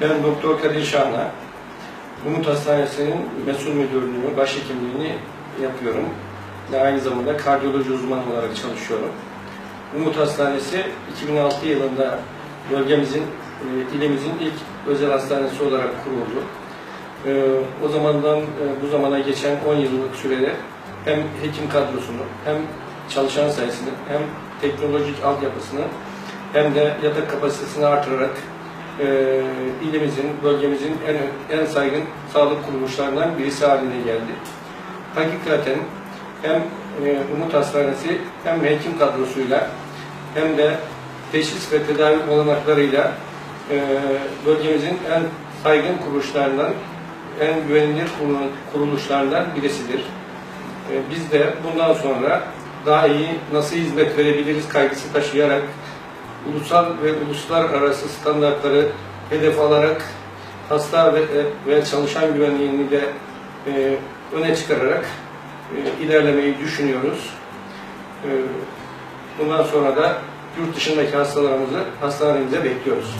Ben Doktor Kadir Şahna. Umut Hastanesi'nin mesul müdürlüğünü, başhekimliğini yapıyorum. Ve aynı zamanda kardiyoloji uzmanı olarak çalışıyorum. Umut Hastanesi 2006 yılında bölgemizin, e, ilimizin ilk özel hastanesi olarak kuruldu. E, o zamandan e, bu zamana geçen 10 yıllık sürede hem hekim kadrosunu, hem çalışan sayısını, hem teknolojik altyapısını, hem de yatak kapasitesini artırarak e, ilimizin, bölgemizin en, en saygın sağlık kuruluşlarından birisi haline geldi. Hakikaten hem e, Umut Hastanesi hem hekim kadrosuyla hem de teşhis ve tedavi olanaklarıyla e, bölgemizin en saygın kuruluşlarından, en güvenilir kurulu- kuruluşlarından birisidir. E, biz de bundan sonra daha iyi nasıl hizmet verebiliriz kaygısı taşıyarak ulusal ve uluslararası standartları hedef alarak hasta ve, ve çalışan güvenliğini de e, öne çıkararak e, ilerlemeyi düşünüyoruz. E, bundan sonra da yurt dışındaki hastalarımızı hastanemize bekliyoruz.